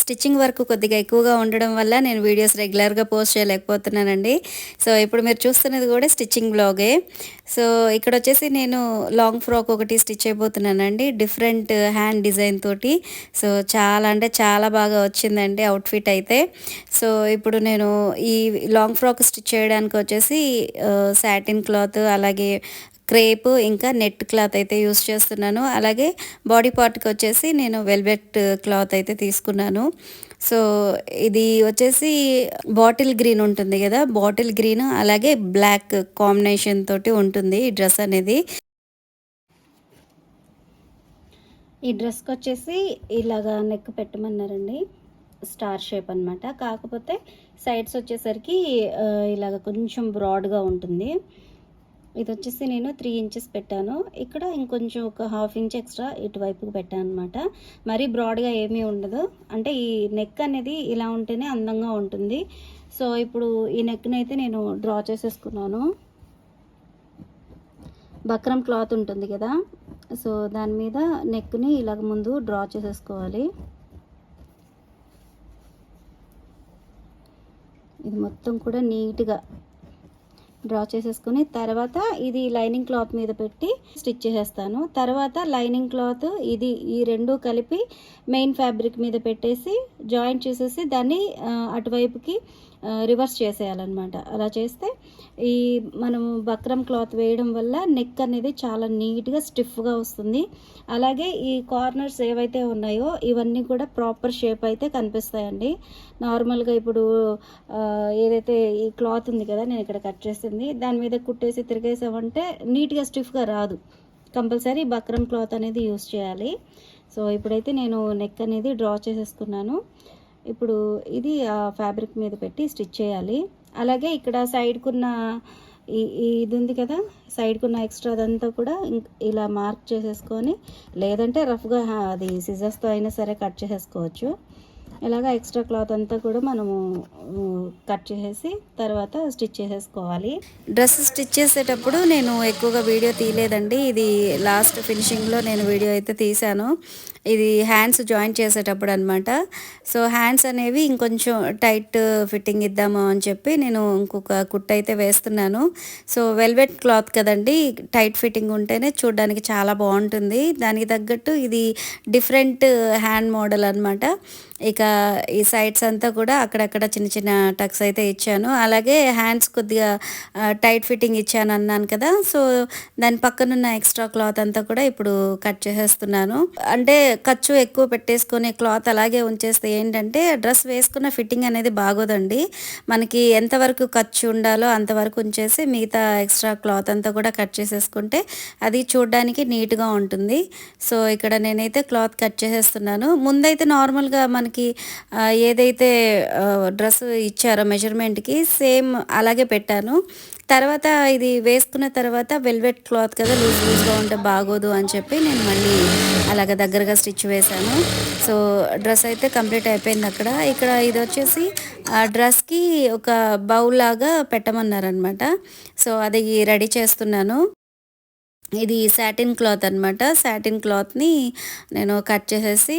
Stitching work కొద్దిగా ఎక్కువగా ఉండడం వల్ల నేను వీడియోస్ రెగ్యులర్గా పోస్ట్ చేయలేకపోతున్నానండి. సో ఇప్పుడు మీరు చూస్తున్నది కూడా స్టిచ్చింగ్ బ్లాగే. సో ఇక్కడ వచ్చేసి నేను లాంగ్ ఫ్రాక్ ఒకటి స్టిచ్ అయిపోతున్నానండి. డిఫరెంట్ హ్యాండ్ డిజైన్ తోటి. సో చాలా అంటే చాలా బాగా వచ్చిందండి అవుట్ఫిట్ అయితే. సో ఇప్పుడు నేను ఈ లాంగ్ ఫ్రాక్ స్టిచ్ చేయడానికి వచ్చేసి సాటిన్ క్లాత్ అలాగే క్రేప్ ఇంకా నెట్ క్లాత్ అయితే యూస్ చేస్తున్నాను. అలాగే బాడీ పార్ట్కి వచ్చేసి నేను వెల్వెట్ క్లాత్ అయితే తీసుకున్నాను. సో ఇది వచ్చేసి బాటిల్ గ్రీన్ ఉంటుంది కదా బాటిల్ గ్రీన్ అలాగే బ్లాక్ కాంబినేషన్ తోటి ఉంటుంది ఈ డ్రెస్ అనేది. ఈ డ్రెస్కి వచ్చేసి ఇలాగా నెక్ పెట్టమన్నారండి స్టార్ షేప్ అనమాట కాకపోతే సైడ్స్ వచ్చేసరికి ఇలాగ కొంచెం బ్రాడ్గా ఉంటుంది. ఇది వచ్చేసి నేను త్రీ ఇంచెస్ పెట్టాను. ఇక్కడ ఇంకొంచెం ఒక హాఫ్ ఇంచ్ ఎక్స్ట్రా ఇటువైపుకి పెట్టాను అనమాట మరీ బ్రాడ్గా ఏమీ ఉండదు. అంటే ఈ నెక్ అనేది ఇలా ఉంటేనే అందంగా ఉంటుంది. సో ఇప్పుడు ఈ నెక్ని అయితే నేను డ్రా చేసేసుకున్నాను. బక్రం క్లాత్ ఉంటుంది కదా. సో దాని మీద నెక్ని ఇలాగ ముందు డ్రా చేసేసుకోవాలి. ఇది మొత్తం కూడా నీట్గా డ్రా చేసేసుకొని తర్వాత ఇది లైనింగ్ క్లాత్ మీద పెట్టి స్టిచ్ చేసేస్తాను. తర్వాత లైనింగ్ క్లాత్ ఇది ఈ రెండు కలిపి మెయిన్ ఫ్యాబ్రిక్ మీద పెట్టేసి జాయింట్ చేసేసి దాన్ని అటువైపుకి రివర్స్ చేసేయాలన్నమాట. అలా చేస్తే ఈ మనం బక్రం క్లాత్ వేయడం వల్ల నెక్ అనేది చాలా నీట్గా స్టిఫ్గా వస్తుంది. అలాగే ఈ కార్నర్స్ ఏవైతే ఉన్నాయో ఇవన్నీ కూడా ప్రాపర్ షేప్ అయితే కనిపిస్తాయండి. నార్మల్గా ఇప్పుడు ఏదైతే ఈ క్లాత్ ఉంది కదా నేను ఇక్కడ కట్ చేసింది దాని మీద కుట్టేసి తిరిగేసామంటే నీట్గా స్టిఫ్గా రాదు. కంపల్సరీ బక్రం క్లాత్ అనేది యూస్ చేయాలి. సో ఇప్పుడైతే నేను నెక్ అనేది డ్రా చేసేసుకున్నాను. ఇప్పుడు ఇది ఆ ఫ్యాబ్రిక్ మీద పెట్టి స్టిచ్ చేయాలి. అలాగే ఇక్కడ సైడ్కున్న ఈ ఇది ఉంది కదా సైడ్కున్న ఎక్స్ట్రా అదంతా కూడా ఇలా మార్క్ చేసేసుకొని లేదంటే రఫ్గా అది సిజర్స్తో అయినా సరే కట్ చేసేసుకోవచ్చు. ఇలాగ ఎక్స్ట్రా క్లాత్ అంతా కూడా మనము కట్ చేసేసి తర్వాత స్టిచ్ చేసేసుకోవాలి. డ్రెస్ స్టిచ్ చేసేటప్పుడు నేను ఎక్కువగా వీడియో తీయలేదండి. ఇది లాస్ట్ ఫినిషింగ్లో నేను వీడియో అయితే తీశాను. ఇది హ్యాండ్స్ జాయింట్ చేసేటప్పుడు అనమాట సో హ్యాండ్స్ అనేవి ఇంకొంచెం టైట్ ఫిట్టింగ్ ఇద్దాము అని చెప్పి నేను ఇంకొక కుట్ అయితే వేస్తున్నాను. సో వెల్వెట్ క్లాత్ కదండి టైట్ ఫిట్టింగ్ ఉంటేనే చూడడానికి చాలా బాగుంటుంది. దానికి తగ్గట్టు ఇది డిఫరెంట్ హ్యాండ్ మోడల్ అనమాట ఇక ఈ సైడ్స్ అంతా కూడా అక్కడక్కడ చిన్న చిన్న టక్స్ అయితే ఇచ్చాను. అలాగే హ్యాండ్స్ కొద్దిగా టైట్ ఫిట్టింగ్ ఇచ్చాను అన్నాను కదా. సో దాని పక్కనున్న ఎక్స్ట్రా క్లాత్ అంతా కూడా ఇప్పుడు కట్ చేసేస్తున్నాను. అంటే ఖర్చు ఎక్కువ పెట్టేసుకునే క్లాత్ అలాగే ఉంచేస్తే ఏంటంటే డ్రెస్ వేసుకున్న ఫిట్టింగ్ అనేది బాగోదండి. మనకి ఎంతవరకు ఖర్చు ఉండాలో అంతవరకు ఉంచేసి మిగతా ఎక్స్ట్రా క్లాత్ అంతా కూడా కట్ చేసేసుకుంటే అది చూడడానికి నీట్గా ఉంటుంది. సో ఇక్కడ నేనైతే క్లాత్ కట్ చేసేస్తున్నాను. ముందైతే నార్మల్గా మనకి ఏదైతే డ్రెస్ ఇచ్చారో మెజర్మెంట్కి సేమ్ అలాగే పెట్టాను. తర్వాత ఇది వేసుకున్న తర్వాత వెల్వెట్ క్లాత్ కదా లూజ్ లూజ్గా ఉంటే బాగోదు అని చెప్పి నేను మళ్ళీ అలాగ దగ్గరగా స్టిచ్ వేశాను. సో డ్రెస్ అయితే కంప్లీట్ అయిపోయింది అక్కడ. ఇక్కడ ఇది వచ్చేసి ఆ డ్రెస్కి ఒక బౌల్ లాగా పెట్టమన్నారనమాట సో అది రెడీ చేస్తున్నాను. ఇది సాటిన్ క్లాత్ అనమాట సాటిన్ క్లాత్ని నేను కట్ చేసేసి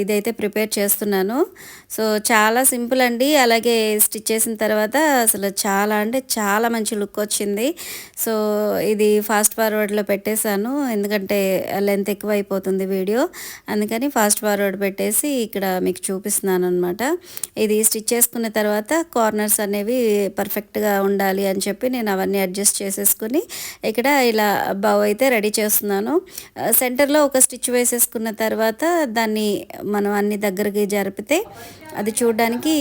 ఇదైతే ప్రిపేర్ చేస్తున్నాను. సో చాలా సింపుల్ అండి. అలాగే స్టిచ్ చేసిన తర్వాత అసలు చాలా అంటే చాలా మంచి లుక్ వచ్చింది. సో ఇది ఫాస్ట్ ఫార్వర్డ్లో పెట్టేశాను. ఎందుకంటే లెంత్ ఎక్కువ అయిపోతుంది వీడియో. అందుకని ఫాస్ట్ ఫార్వర్డ్ పెట్టేసి ఇక్కడ మీకు చూపిస్తున్నాను అనమాట ఇది స్టిచ్ చేసుకున్న తర్వాత కార్నర్స్ అనేవి పర్ఫెక్ట్గా ఉండాలి అని చెప్పి నేను అవన్నీ అడ్జస్ట్ చేసేసుకుని ఇక్కడ ఇలా బౌ అయితే రెడీ చేస్తున్నాను. సెంటర్లో ఒక స్టిచ్ వేసేసుకున్న తర్వాత దాన్ని మనం అన్ని దగ్గరికి జరిపితే అది చూడడానికి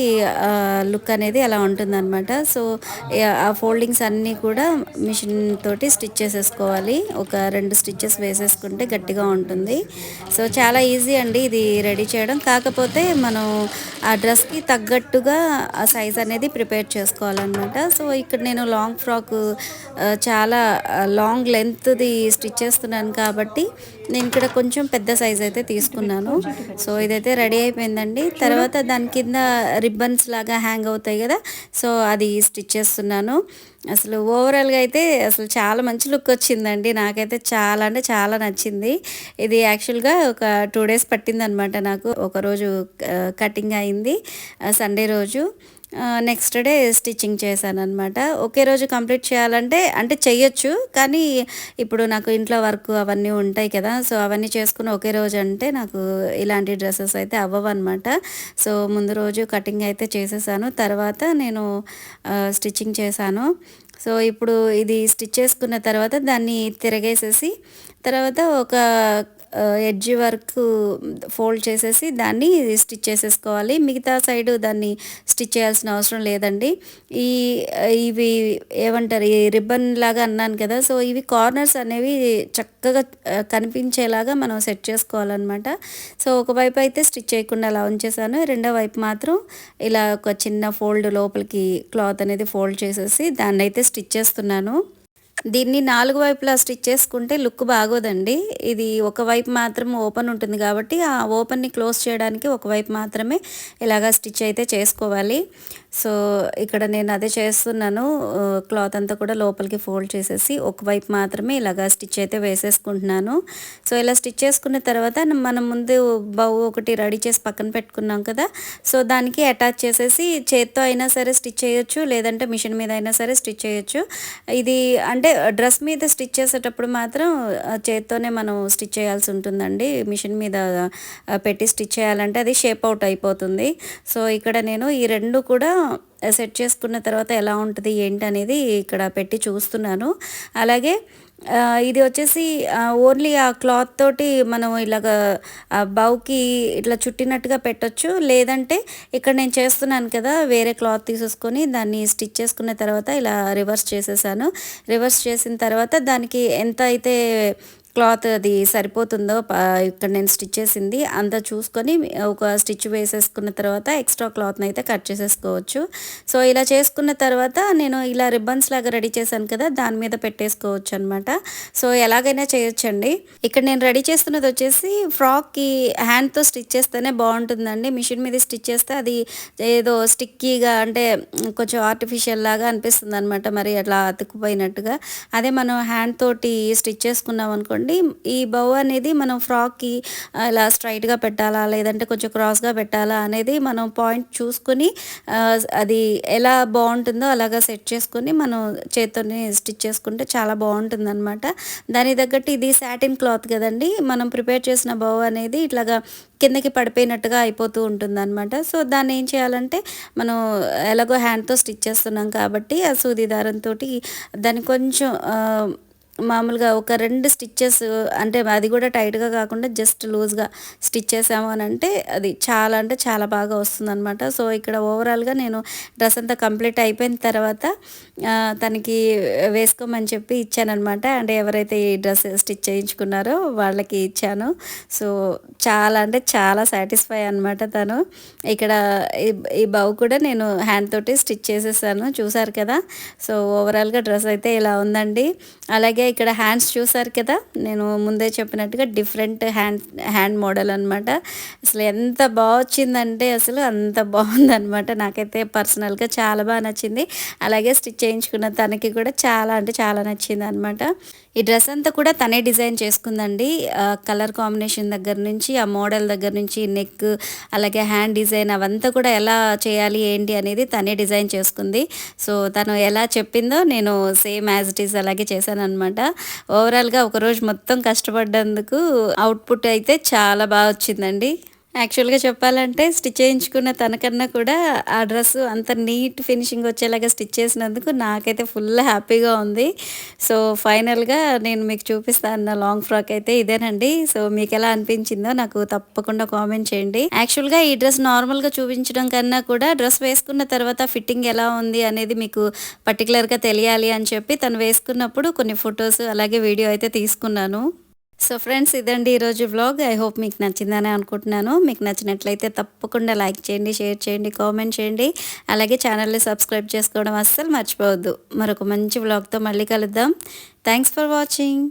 లుక్ అనేది అలా ఉంటుందన్నమాట. సో ఆ ఫోల్డింగ్స్ అన్నీ కూడా మిషన్ తోటి స్టిచ్ చేసేసుకోవాలి. ఒక రెండు స్టిచ్చెస్ వేసేసుకుంటే గట్టిగా ఉంటుంది. సో చాలా ఈజీ అండి ఇది రెడీ చేయడం. కాకపోతే మనం ఆ డ్రెస్కి తగ్గట్టుగా ఆ సైజ్ అనేది ప్రిపేర్ చేసుకోవాలన్నమాట. సో ఇక్కడ నేను లాంగ్ ఫ్రాక్ చాలా లాంగ్ లెంత్ది స్టిచ్ చేస్తున్నాను కాబట్టి నేను ఇక్కడ కొంచెం పెద్ద సైజ్ అయితే తీసుకున్నాను. సో ఇదైతే రెడీ అయిపోయిందండి. తర్వాత దాని దాని కింద రిబ్బన్స్ లాగా హ్యాంగ్ అవుతాయి కదా. సో అది స్టిచ్ చేస్తున్నాను. అసలు ఓవరాల్గా అయితే అసలు చాలా మంచి లుక్ వచ్చిందండి. నాకైతే చాలా అంటే చాలా నచ్చింది. ఇది యాక్చువల్గా ఒక టూ డేస్ పట్టిందనమాట నాకు. ఒకరోజు కటింగ్ అయింది. సండే రోజు. నెక్స్ట్ డే స్టిచ్చింగ్ చేశాను అనమాట ఒకే రోజు కంప్లీట్ చేయాలంటే అంటే చెయ్యొచ్చు కానీ ఇప్పుడు నాకు ఇంట్లో వర్క్ అవన్నీ ఉంటాయి కదా సో అవన్నీ చేసుకుని ఒకే రోజు అంటే నాకు ఇలాంటి డ్రెస్సెస్ అయితే అవ్వవు అనమాట సో ముందు రోజు కటింగ్ అయితే చేసేసాను తర్వాత నేను స్టిచ్చింగ్ చేశాను. సో ఇప్పుడు ఇది స్టిచ్ చేసుకున్న తర్వాత దాన్ని తిరగేసేసి తర్వాత ఒక ఎడ్జ్ వర్క్ ఫోల్డ్ చేసేసి దాన్ని స్టిచ్ చేసేసుకోవాలి. మిగతా సైడ్ దాన్ని స్టిచ్ చేయాల్సిన అవసరం లేదండి. ఈ ఇవి ఏమంటారు ఈ రిబ్బన్ లాగా అన్నాను కదా సో ఇవి కార్నర్స్ అనేవి చక్కగా కనిపించేలాగా మనం సెట్ చేసుకోవాలన్నమాట. సో ఒకవైపు అయితే స్టిచ్ చేయకుండా అలా ఉంచేసాను. రెండో వైపు మాత్రం ఇలా ఒక చిన్న ఫోల్డ్ లోపలికి క్లాత్ అనేది ఫోల్డ్ చేసేసి దాన్ని అయితే స్టిచ్ చేస్తున్నాను. దీన్ని నాలుగు వైపులా స్టిచ్ చేసుకుంటే లుక్ బాగోదండి. ఇది ఒకవైపు మాత్రం ఓపెన్ ఉంటుంది కాబట్టి ఆ ఓపెన్ని క్లోజ్ చేయడానికి ఒకవైపు మాత్రమే ఇలాగా స్టిచ్ అయితే చేసుకోవాలి. సో ఇక్కడ నేను అదే చేస్తున్నాను. క్లాత్ అంతా కూడా లోపలికి ఫోల్డ్ చేసేసి ఒకవైపు మాత్రమే ఇలాగా స్టిచ్ అయితే వేసేసుకుంటున్నాను. సో ఇలా స్టిచ్ చేసుకున్న తర్వాత మనం ముందు బౌ ఒకటి రెడీ చేసి పక్కన పెట్టుకున్నాం కదా. సో దానికి అటాచ్ చేసేసి చేత్తో అయినా సరే స్టిచ్ చేయొచ్చు లేదంటే మిషన్ మీద అయినా సరే స్టిచ్ చేయొచ్చు. ఇది అంటే డ్రెస్ మీద స్టిచ్ చేసేటప్పుడు మాత్రం చేత్తోనే మనం స్టిచ్ చేయాల్సి ఉంటుందండి. మిషన్ మీద పెట్టి స్టిచ్ చేయాలంటే అది షేప్ అవుట్ అయిపోతుంది. సో ఇక్కడ నేను ఈ రెండు కూడా సెట్ చేసుకున్న తర్వాత ఎలా ఉంటుంది ఏంటి అనేది ఇక్కడ పెట్టి చూస్తున్నాను. అలాగే ఇది వచ్చేసి ఓన్లీ ఆ క్లాత్ తోటి మనం ఇలాగ బౌకి ఇట్లా చుట్టినట్టుగా పెట్టచ్చు. లేదంటే ఇక్కడ నేను చేస్తున్నాను కదా వేరే క్లాత్ తీసేసుకొని దాన్ని స్టిచ్ చేసుకున్న తర్వాత ఇలా రివర్స్ చేసేసాను. రివర్స్ చేసిన తర్వాత దానికి ఎంత అయితే క్లాత్ అది సరిపోతుందో ఇక్కడ నేను స్టిచ్ చేసింది అంతా చూసుకొని ఒక స్టిచ్ వేసేసుకున్న తర్వాత ఎక్స్ట్రా క్లాత్ని అయితే కట్ చేసేసుకోవచ్చు. సో ఇలా చేసుకున్న తర్వాత నేను ఇలా రిబ్బన్స్ లాగా రెడీ చేశాను కదా దాని మీద పెట్టేసుకోవచ్చు అనమాట సో ఎలాగైనా చేయొచ్చండి. ఇక్కడ నేను రెడీ చేస్తున్నది వచ్చేసి ఫ్రాక్కి హ్యాండ్తో స్టిచ్ చేస్తేనే బాగుంటుందండి. మిషన్ మీద స్టిచ్ చేస్తే అది ఏదో స్టిక్కీగా అంటే కొంచెం ఆర్టిఫిషియల్ లాగా అనిపిస్తుంది అనమాట మరి అట్లా అతుక్కుపోయినట్టుగా. అదే మనం హ్యాండ్ తోటి స్టిచ్ చేసుకున్నాం అనుకోండి అనుకోండి ఈ బౌ అనేది మనం ఫ్రాక్కి ఇలా స్ట్రైట్గా పెట్టాలా లేదంటే కొంచెం క్రాస్గా పెట్టాలా అనేది మనం పాయింట్ చూసుకొని అది ఎలా బాగుంటుందో అలాగా సెట్ చేసుకుని మనం చేత్తోనే స్టిచ్ చేసుకుంటే చాలా బాగుంటుంది అనమాట దాని తగ్గట్టు ఇది సాటిన్ క్లాత్ కదండి. మనం ప్రిపేర్ చేసిన బౌ అనేది ఇట్లాగా కిందకి పడిపోయినట్టుగా అయిపోతూ ఉంటుంది అనమాట సో దాన్ని ఏం చేయాలంటే మనం ఎలాగో హ్యాండ్తో స్టిచ్ చేస్తున్నాం కాబట్టి ఆ సూది దారంతో దాన్ని కొంచెం మామూలుగా ఒక రెండు స్టిచ్చెస్ అంటే అది కూడా టైట్గా కాకుండా జస్ట్ లూజ్గా స్టిచ్ చేసాము అని అంటే అది చాలా అంటే చాలా బాగా వస్తుంది అనమాట సో ఇక్కడ ఓవరాల్గా నేను డ్రెస్ అంతా కంప్లీట్ అయిపోయిన తర్వాత తనకి వేసుకోమని చెప్పి ఇచ్చానమాట అంటే ఎవరైతే ఈ డ్రెస్ స్టిచ్ చేయించుకున్నారో వాళ్ళకి ఇచ్చాను. సో చాలా అంటే చాలా సాటిస్ఫై అనమాట తను. ఇక్కడ ఈ బౌ కూడా నేను హ్యాండ్ తోటి స్టిచ్ చేసేసాను. చూసారు కదా? సో ఓవరాల్గా డ్రెస్ అయితే ఇలా ఉందండి. అలాగే ఇక్కడ హ్యాండ్స్ చూసారు కదా నేను ముందే చెప్పినట్టుగా డిఫరెంట్ హ్యాండ్ హ్యాండ్ మోడల్ అనమాట అసలు ఎంత బాగా వచ్చిందంటే అసలు అంత బాగుందనమాట నాకైతే పర్సనల్గా చాలా బాగా నచ్చింది. అలాగే స్టిచ్ చేయించుకున్న తనకి కూడా చాలా అంటే చాలా నచ్చింది అనమాట ఈ డ్రెస్ అంతా కూడా తనే డిజైన్ చేసుకుందండి. కలర్ కాంబినేషన్ దగ్గర నుంచి ఆ మోడల్ దగ్గర నుంచి నెక్ అలాగే హ్యాండ్ డిజైన్ అవంతా కూడా ఎలా చేయాలి ఏంటి అనేది తనే డిజైన్ చేసుకుంది. సో తను ఎలా చెప్పిందో నేను సేమ్ యాజ్ ఇట్ ఈస్ అలాగే చేశాను అనమాట అనమాట. ఓవరాల్గా ఒకరోజు మొత్తం కష్టపడ్డందుకు అవుట్పుట్ అయితే చాలా బాగా వచ్చిందండి. యాక్చువల్గా చెప్పాలంటే స్టిచ్ చేయించుకున్న తనకన్నా కూడా ఆ డ్రెస్ అంత నీట్ ఫినిషింగ్ వచ్చేలాగా స్టిచ్ చేసినందుకు నాకైతే ఫుల్ హ్యాపీగా ఉంది. సో ఫైనల్గా నేను మీకు చూపిస్తాను లాంగ్ ఫ్రాక్ అయితే ఇదేనండి. సో మీకు ఎలా అనిపించిందో నాకు తప్పకుండా కామెంట్ చేయండి. యాక్చువల్గా ఈ డ్రెస్ నార్మల్గా చూపించడం కన్నా కూడా డ్రెస్ వేసుకున్న తర్వాత ఫిట్టింగ్ ఎలా ఉంది అనేది మీకు పర్టికులర్గా తెలియాలి అని చెప్పి తను వేసుకున్నప్పుడు కొన్ని ఫొటోస్ అలాగే వీడియో అయితే తీసుకున్నాను. సో ఫ్రెండ్స్ ఇదండి ఈరోజు వ్లాగ్. ఐ హోప్ మీకు నచ్చిందని అనుకుంటున్నాను. మీకు నచ్చినట్లయితే తప్పకుండా లైక్ చేయండి షేర్ చేయండి కామెంట్ చేయండి. అలాగే ఛానల్ని సబ్స్క్రైబ్ చేసుకోవడం అస్సలు మర్చిపోవద్దు. మరొక మంచి వ్లాగ్తో మళ్ళీ కలుద్దాం. Thanks for watching.